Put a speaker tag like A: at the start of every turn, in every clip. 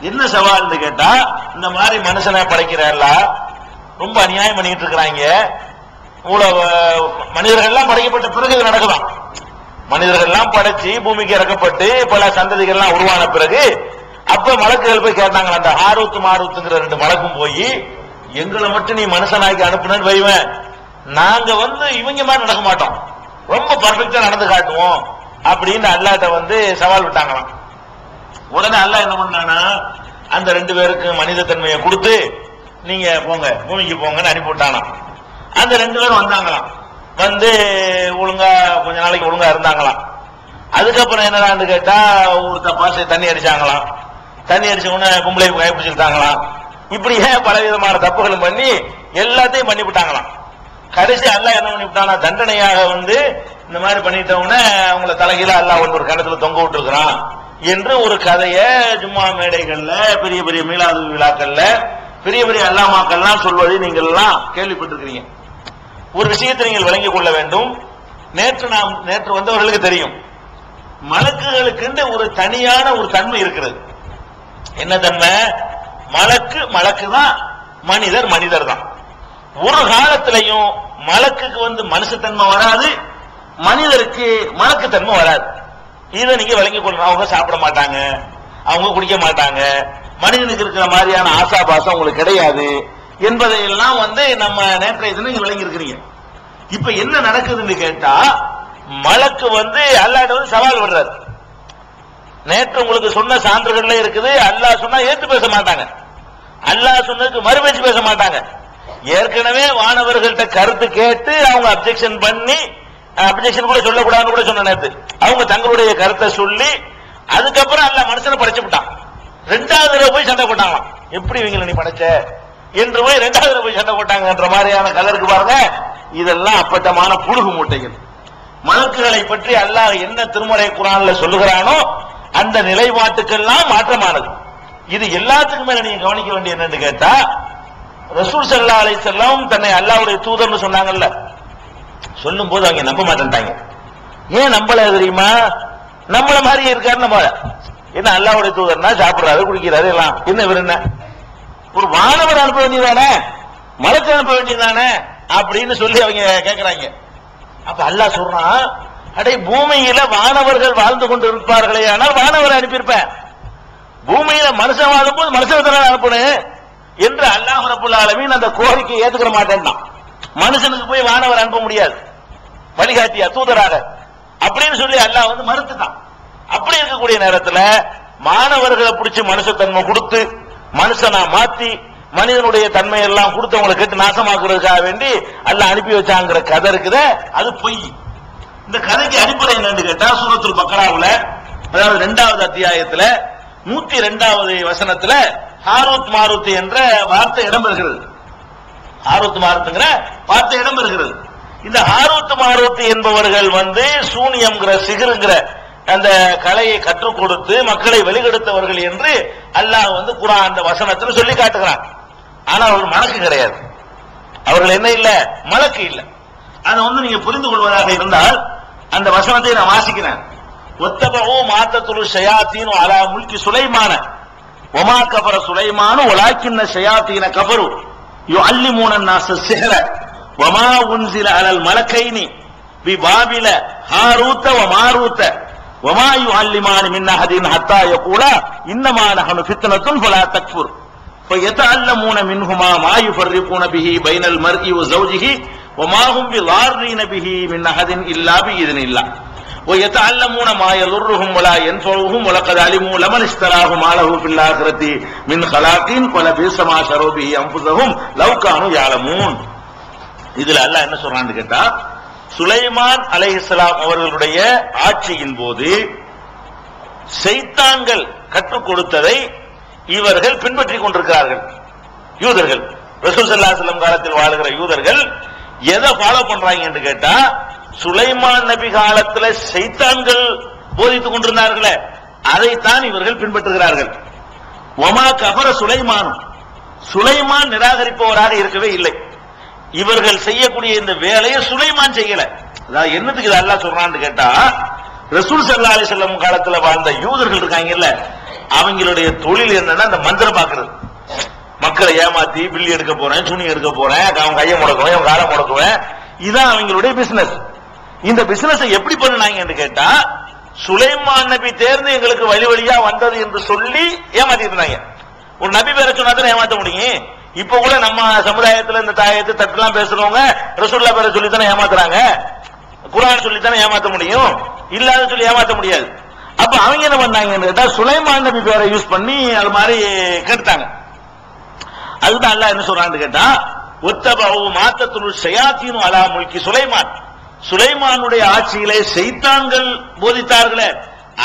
A: என்ன சவால்னு கேட்டா இந்த மாதிரி மனுஷனை படைக்கிறார்ல ரொம்ப அநியாயம் பண்ணிட்டு இருக்கிறாங்க. இவ்வளவு மனிதர்கள் எல்லாம் படைக்கப்பட்ட பிறகு இது நடக்கலாம். மனிதர்கள் எல்லாம் படைச்சு பூமிக்கு இறக்கப்பட்டு பல சந்ததிகள் எல்லாம் உருவான பிறகு அப்ப மலக்குகள் போய் கேட்டாங்க அந்த ஆருத்து மாருத்துங்கிற ரெண்டு மலக்கும் போய் எங்களை மட்டும் நீ மனுஷனாக்கி அனுப்புனன்னு வைவேன் நாங்க வந்து இவங்க மாதிரி நடக்க மாட்டோம். ரொம்ப பர்ஃபெக்டா நடந்து காட்டுவோம். அப்படின்னு அல்லாட்ட வந்து சவால் விட்டாங்களாம். உடனே அல்ல என்ன பண்ணானா அந்த ரெண்டு பேருக்கு மனித தன்மையை கொடுத்து நீங்க போங்க பூமிக்கு போங்கன்னு அனுப்பிவிட்டானா அந்த ரெண்டு பேரும் வந்தாங்களாம். வந்து ஒழுங்கா கொஞ்ச நாளைக்கு ஒழுங்கா இருந்தாங்களாம். அதுக்கப்புறம் என்னடான்னு கேட்டா ஒரு தப்பாசை தண்ணி அடிச்சாங்களாம். தண்ணி அடிச்ச உடனே பொம்பளை கைப்பிடிச்சிருக்காங்களாம் இப்படியே பலவிதமான தப்புகளும் பண்ணி எல்லாத்தையும் பண்ணி விட்டாங்களாம் கடைசி அல்ல என்ன பண்ணிவிட்டானா தண்டனையாக வந்து இந்த மாதிரி பண்ணிட்டவன அவங்களை தலைகீழ அல்ல ஒன்று ஒரு கிணத்துல தொங்க விட்டுருக்கிறான். என்று ஒரு கதையை ஜும்மா மேடைகள்ல பெரிய பெரிய மீளாது விழாக்கள்ல பெரிய பெரிய அல்லாமாக்கள்லாம் சொல்வதை நீங்கள் எல்லாம் கேள்விப்பட்டிருக்கிறீங்க. ஒரு விஷயத்தை நீங்கள் விளங்கிக் கொள்ள வேண்டும். நேற்று நாம் நேற்று வந்தவர்களுக்கு தெரியும். மலக்குகளுக்கு ஒரு தனியான ஒரு தன்மை இருக்கிறது. என்ன தன்மை? மலக்கு மலக்கு தான் மனிதர் மனிதர் தான். ஒரு காலத்திலையும் மலக்குக்கு வந்து மனுஷத்தன்மை வராது மனிதருக்கு மலக்குத்தன்மை வராது. இதை நீங்க விளங்கிக் கொள்ளணும் அவங்க சாப்பிட மாட்டாங்க. அவங்க குடிக்க மாட்டாங்க. மனிதனுக்கு இருக்கிற மாதிரியான ஆசாபாசம் உங்களுக்கு கிடையாது. என்பதையெல்லாம் வந்து நம்ம நேற்றைய தினம் விளங்கி இருக்கிறீங்க இப்ப என்ன நடக்குதுன்னு கேட்டா மலக்கு வந்து அல்லாட்ட வந்து சவால் விடுறாரு. நேற்று உங்களுக்கு சொன்ன சான்றுகள்ல இருக்குது. அல்லாஹ் சொன்னா ஏத்து பேச மாட்டாங்க. அல்லாஹ் சொன்னதுக்கு மறுபேச்சு பேச மாட்டாங்க. ஏற்கனவே வானவர்கள்ட்ட கருத்து கேட்டு அவங்க அப்செக்ஷன் பண்ணி அப்ஜெக்ஷன் கூட சொல்லக்கூடாதுன்னு கூட சொன்ன நேத்து. அவங்க தங்களுடைய கருத்தை சொல்லி அதுக்கப்புறம் அல்ல மனுஷனை படைச்சு விட்டான். ரெண்டாவது தடவை போய் சண்டை போட்டாங்களாம். எப்படி இவங்களை நீ படைச்ச? என்று போய் ரெண்டாவது போய் சண்டை போட்டாங்கன்ற மாதிரியான கலருக்கு பாருங்க. இதெல்லாம் அப்பட்டமான புழுகு மூட்டைகள். மலக்குகளை பற்றி அல்லாஹ் என்ன திருமலை குரான்ல சொல்லுகிறானோ அந்த நிலைப்பாட்டுக்கெல்லாம் மாற்றமானது. இது எல்லாத்துக்கும் மேல நீங்க கவனிக்க வேண்டிய என்னன்னு கேட்டா ரசூல் சல்லா அலை செல்லம் தன்னை அல்லாவுடைய தூதர்னு சொன்னாங்கல்ல. சொல்லும் போது அவங்க நம்ப மாட்டேன்ட்டாங்க. ஏன் நம்பல தெரியுமா? நம்மள மாதிரி இருக்காரு நம்ம என்ன அல்லாவுடைய தூதர்னா சாப்பிடுறாரு குடிக்கிறாரு எல்லாம். என்ன இவர் என்ன? ஒரு வானவர் அனுப்ப வேண்டியதானே மலக்கு அனுப்ப வேண்டியதானே அப்படின்னு சொல்லி அவங்க கேட்கிறாங்க அப்ப அல்லாஹ் சொல்றான் அடே பூமியில வானவர்கள் வாழ்ந்து கொண்டு இருப்பார்களே ஆனால் வானவரை அனுப்பியிருப்பேன் பூமியில மனுஷன் வாழும் போது மனுஷன் அனுப்பணும் என்று அல்லாஹ் ரபுல் ஆலமீன் அந்த கோரிக்கை ஏத்துக்கிற மாட்டேன்னா மனுஷனுக்கு போய் வானவர் அனுப்ப முடியாது. வழிகாட்டியா தூதராக. அப்படின்னு சொல்லி அல்லாஹ் வந்து மறுத்துட்டான். அப்படி இருக்கக்கூடிய நேரத்தில் மாணவர்களை பிடிச்சி மனுஷத்தன்மை கொடுத்து மனுஷனா மாத்தி மனிதனுடைய தன்மை எல்லாம் கொடுத்து அவங்களை கேட்டு நாசமாக்குறதுக்காக வேண்டி அல்லாஹ் அனுப்பி வச்சாங்கிற கதை இருக்குது. அது பொய். இந்த கதைக்கு அடிப்படை என்னன்னு கேட்டா சூரத்துல் பக்கராவுல அதாவது ரெண்டாவது அத்தியாயத்துல நூத்தி ரெண்டாவது வசனத்துல ஹாரூத் மாரூத் என்ற வார்த்தை இடம்பெறுகிறது. ஹாரூத் பார்த்த வார்த்தை இருக்கிறது. இந்த ஆரோத்து மாருத் என்பவர்கள் வந்து சூனியம்ங்கிற சிகருங்கிற அந்த கலையை கற்றுக் கொடுத்து மக்களை வெளிகெடுத்தவர்கள் என்று அல்லாஹ் வந்து குரான் அந்த வசனத்தில் சொல்லி காட்டுகிறான். ஆனா அவர்கள் மலக்கு கிடையாது. அவர்கள் என்ன இல்ல? மலக்கு இல்ல. அதை வந்து நீங்க புரிந்து கொள்வதாக இருந்தால் அந்த வசனத்தை நான் வாசிக்கிறேன். ஒத்தபவோ மாத்தத்துரு ஷயாத்தீனு அலா முல்கி சுலைமான ஒமா கபர சுலைமானு ஒலாக்கின்ன ஷயாத்தீன கபரு. يعلمون الناس السحر وما أنزل على الملكين ببابل هاروت وماروت وما يعلمان من أحد حتى يقولا إنما نحن فتنة فلا تكفر. فيتعلمون منهما ما يفرقون به بين المرء وزوجه وما هم بضارين به من أحد إلا بإذن الله. ويتعلمون ما يضرهم ولا ينفعهم ولقد علموا لمن اشتراه ما له في الآخرة من خلاق ولبئس ما شروا به أنفسهم لو كانوا يعلمون இதுல அல்லாஹ் என்ன சொல்றான்னு கேட்டா சுலைமான் அலைஹிஸ்ஸலாம் அவர்களுடைய ஆட்சியின் போது செய்தான்கள் கற்றுக் கொடுத்ததை இவர்கள் பின்பற்றிக் கொண்டிருக்கிறார்கள் யூதர்கள் ரசூல் ஸல்லல்லாஹு அலைஹி வஸல்லம் காலத்தில் வாழுகிற யூதர்கள் எதை ஃபாலோ பண்றாங்க என்று கேட்டா சுலைமான் நபி காலத்துல சைத்தான்கள் போதித்துக் கொண்டிருந்தார்களே அதைத்தான் இவர்கள் பின்பற்றுகிறார்கள். ஒமா கபர சுலைமான் சுலைமான் நிராகரிப்பவராக இருக்கவே இல்லை. இவர்கள் செய்யக்கூடிய இந்த வேலையை சுலைமான் செய்யல. அதாவது என்னத்துக்கு இது அல்லா சொல்றான்னு கேட்டா ரசூல் சல்லா அலி செல்லம் காலத்துல வாழ்ந்த யூதர்கள் இருக்காங்கல்ல அவங்களுடைய தொழில் என்னன்னா அந்த மந்திரம் பாக்குறது. மக்களை ஏமாத்தி பில்லி எடுக்க போறேன் துணி எடுக்க போறேன் அவன் கையை முடக்குவேன் அவன் காலை முடக்குவேன். இதான் அவங்களுடைய பிசினஸ் இந்த பிசினஸ் எப்படி பண்ணுனாங்கன்னு கேட்டா சுலைமான் நபி தேர்ந்து எங்களுக்கு வழி வழியா வந்தது என்று சொல்லி ஏமாத்தி இருந்தாங்க ஒரு நபி பேரை சொன்னா ஏமாத்த முடியும்? இப்ப கூட நம்ம சமுதாயத்துல இந்த தாயத்து தட்டுலாம் பேசுறவங்க ரசூல்லா பேரை சொல்லி தானே ஏமாத்துறாங்க. குரான் சொல்லி தானே ஏமாத்த முடியும்? இல்லாத சொல்லி ஏமாத்த முடியாது. அப்ப அவங்க என்ன பண்ணாங்கன்னு கேட்டா சுலைமான் நபி பேரை யூஸ் பண்ணி அது மாதிரி கெடுத்தாங்க. அதுதான் அல்ல என்ன சொல்றான்னு கேட்டா ஒத்தபவு மாத்தத்துரு ஷயாத்தீனு அலா முழுக்கி சுலைமான். சுலைமானுடைய ஆட்சியிலே செய்தான்கள் போதித்தார்களே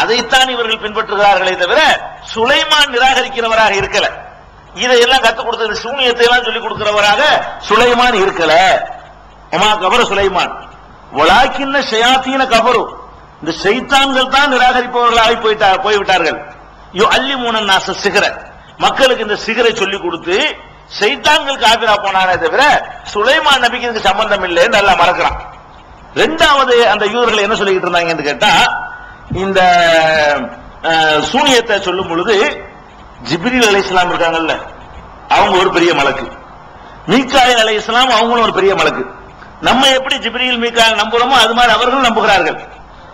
A: அதைத்தான் இவர்கள் பின்பற்றுகிறார்களே தவிர சுலைமான் நிராகரிக்கிறவராக இருக்கல. இதையெல்லாம் கத்துக் கொடுத்தது சூனியத்தை எல்லாம் சொல்லிக் கொடுக்கிறவராக சுலைமான் இருக்கல. உமா கபர சுலைமான். உலாக்கின்ன ஷயாத்தீன கபரு. இந்த செய்தான்கள் தான் நிராகரிப்பவர்களாகி போயிட்டா போய்விட்டார்கள். யோ அல்லி மூணன் நாச சிகர. மக்களுக்கு இந்த சிகரை சொல்லி கொடுத்து செய்தான்கள் காபிரா போனானே தவிர சுலைமான் நபிக்கு இதுக்கு சம்பந்தம் இல்லைன்னு நல்லா மறக்கிறான். ரெண்டாவது அந்த யூதர்கள் என்ன சொல்லிக்கிட்டு இருந்தாங்கன்னு கேட்டா இந்த சூனியத்தை சொல்லும் பொழுது ஜிப்ரீல் அலி இஸ்லாம் இருக்காங்கல்ல அவங்க ஒரு பெரிய மலக்கு. மீக்காயில் அலி இஸ்லாம் அவங்களும் ஒரு பெரிய மலக்கு. நம்ம எப்படி ஜிப்ரீல் மீக்காயில் நம்புறோமோ அது மாதிரி அவர்களும் நம்புகிறார்கள்.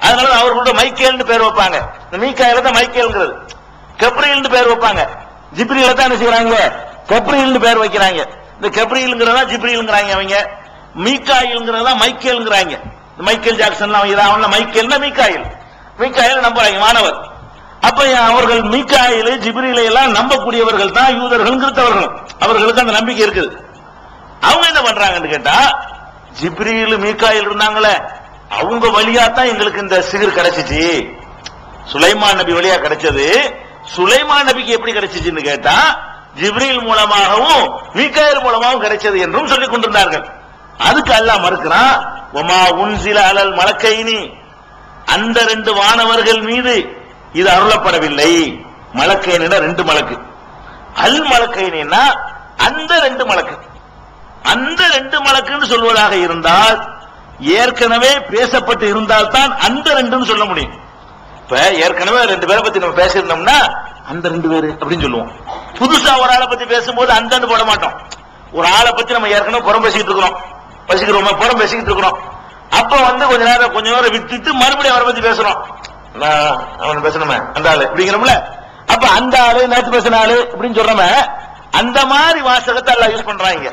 A: அதனால அவர்களோட மைக்கேல்னு பேர் வைப்பாங்க. இந்த மீக்காயில தான் மைக்கேல்ங்கிறது. கப்ரியல்னு பேர் வைப்பாங்க. ஜிப்ரீல தான் என்ன செய்யறாங்க கப்ரியல்னு பேர் வைக்கிறாங்க. இந்த கப்ரியல்ங்கிறதா ஜிப்ரீல்ங்கிறாங்க அவங்க. மீக்காயில்ங்கிறதா மைக்கேல்ங்கிறாங்க. இந்த மைக்கேல் ஜாக்சன் அவன் மைக்கேல்னா மீக்காயில். மீக்காயில் நம்புறாங்க மாணவர். அப்ப அவர்கள் மீக்காயில் ஜிப்ரீலை எல்லாம் நம்பக்கூடியவர்கள் தான் யூதர்கள் கிறிஸ்தவர்கள் அவர்களுக்கு அந்த நம்பிக்கை இருக்குது. அவங்க என்ன பண்றாங்கன்னு கேட்டா ஜிப்ரியில் மீக்காயில் இருந்தாங்களே அவங்க வழியா தான் எங்களுக்கு இந்த சிகிர் கிடைச்சிச்சு. சுலைமான் நபி வழியா கிடைச்சது. சுலைமான் நபிக்கு எப்படி கிடைச்சிச்சுன்னு கேட்டா ஜிப்ரியில் மூலமாகவும் மீக்காயில் மூலமாகவும் கிடைச்சது என்றும் சொல்லிக் கொண்டிருந்தார்கள். அதுக்கு அல்லாஹ் மறுக்கிறான் ஒமா உன்சில அலல் மலக்கைனி. அந்த ரெண்டு வானவர்கள் மீது இது அருளப்படவில்லை. மலக்கைனா ரெண்டு மலக்கு. அல் மலக்கைனா அந்த ரெண்டு மலக்கு. அந்த ரெண்டு மலக்குன்னு சொல்வதாக இருந்தால் ஏற்கனவே பேசப்பட்டு இருந்தால் தான் அந்த ரெண்டுன்னு சொல்ல முடியும். இப்ப ஏற்கனவே ரெண்டு பேரை பத்தி நம்ம பேசியிருந்தோம்னா அந்த ரெண்டு பேரு அப்படின்னு சொல்லுவோம். புதுசா ஒரு ஆளை பத்தி பேசும்போது அந்த போட மாட்டோம். ஒரு ஆளை பத்தி நம்ம ஏற்கனவே புறம் பேசிட்டு இருக்கிறோம். பேசிக்கிறோம் புறம் பேசிக்கிட்டு இருக்கிறோம். அப்ப வந்து கொஞ்ச நேரம் கொஞ்ச நேரம் விட்டுட்டு மறுபடியும் அவரை பத்தி பேசுறோம். அவன் பேசணுமே? அந்த ஆளு அப்படிங்கிறோம்ல? அப்ப அந்த ஆளு நேற்று பேசின ஆளு அப்படின்னு சொல்றோமே அந்த மாதிரி வாசகத்தை எல்லாம் யூஸ் பண்றாங்க.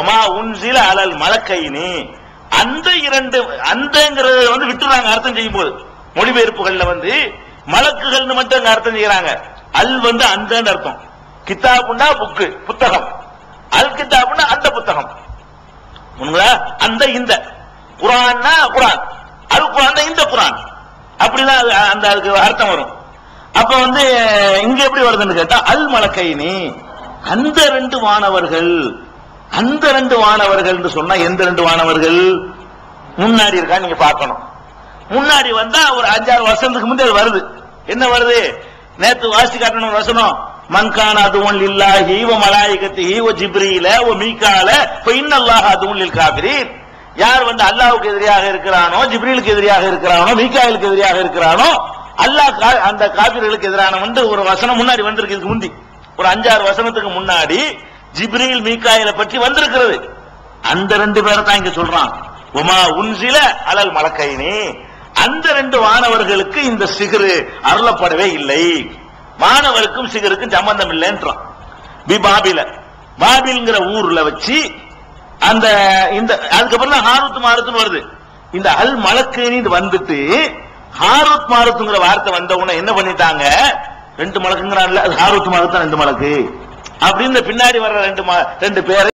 A: ஒமா உன்சில அலல் மலக்கைனி அந்த இரண்டு அந்தங்கிறது வந்து விட்டுறாங்க அர்த்தம் செய்யும் போது மொழிபெயர்ப்புகள்ல வந்து மலக்குகள்னு மட்டும் அர்த்தம் செய்யறாங்க. அல் வந்து அந்தன்னு அர்த்தம். கித்தாபுண்டா புக்கு புத்தகம். அல் கித்தாபுண்டா அந்த இந்த. குரான்னா குரான். அது குரான் இந்த குரான். அப்படிதான் அது அந்த அதுக்கு அர்த்தம் வரும். அப்ப வந்து இங்க எப்படி வருதுன்னு கேட்டா அல் மலக்கைனி அந்த ரெண்டு வானவர்கள் அந்த ரெண்டு வானவர்கள் சொன்னா எந்த ரெண்டு வானவர்கள்? முன்னாடி இருக்கா நீங்க பார்க்கணும். முன்னாடி வந்தா ஒரு அஞ்சாறு வருஷத்துக்கு முந்தைய அது வருது. என்ன வருது? நேத்து வாசி காட்டணும் வசனம். மன்கான அதுவும் இல்லாஹி ஓ மலாயிகத்தி ஓ ஜிப்ரீல ஓ மீக்கால இப்ப இன்னல்லாஹ் அதுவும் இல் காபிரீன். யார் வந்து அல்லாவுக்கு எதிரியாக இருக்கிறானோ ஜிப்ரீலுக்கு எதிரியாக இருக்கிறானோ மீக்காயிலுக்கு எதிரியாக இருக்கிறானோ அல்லாஹ் கா- அந்த காபிர்களுக்கு எதிரான வந்து ஒரு வசனம் முன்னாடி வந்திருக்கு இதுக்கு முந்தி. ஒரு அஞ்சாறு வசனத்துக்கு முன்னாடி ஜிப்ரீல் மீக்காயில பற்றி வந்திருக்கிறது. அந்த ரெண்டு பேரை தான் இங்க சொல்றான். உமா உன்சில அலல் மலக்கைனி. அந்த ரெண்டு வானவர்களுக்கு இந்த சிகரு அருளப்படவே இல்லை. வானவருக்கும் சிகருக்கும் சம்பந்தம் இல்லைன்றான். பி பாபில. பாபில்ங்கிற ஊர்ல வச்சு அந்த இந்த அதுக்கப்புறம் தான் ஹாரூத் மாருத்துன்னு வருது. இந்த அல் மலக்குன்னு இது வந்துட்டு ஹாரூத் மாருத்துங்கிற வார்த்தை வந்த உடனே என்ன பண்ணிட்டாங்க? ரெண்டு மலக்குங்கிறான்ல அது ஹாரூத் மாருத் தான் ரெண்டு மலக்கு. அப்படின்னு பின்னாடி வர்ற ரெண்டு ரெண்டு பேரை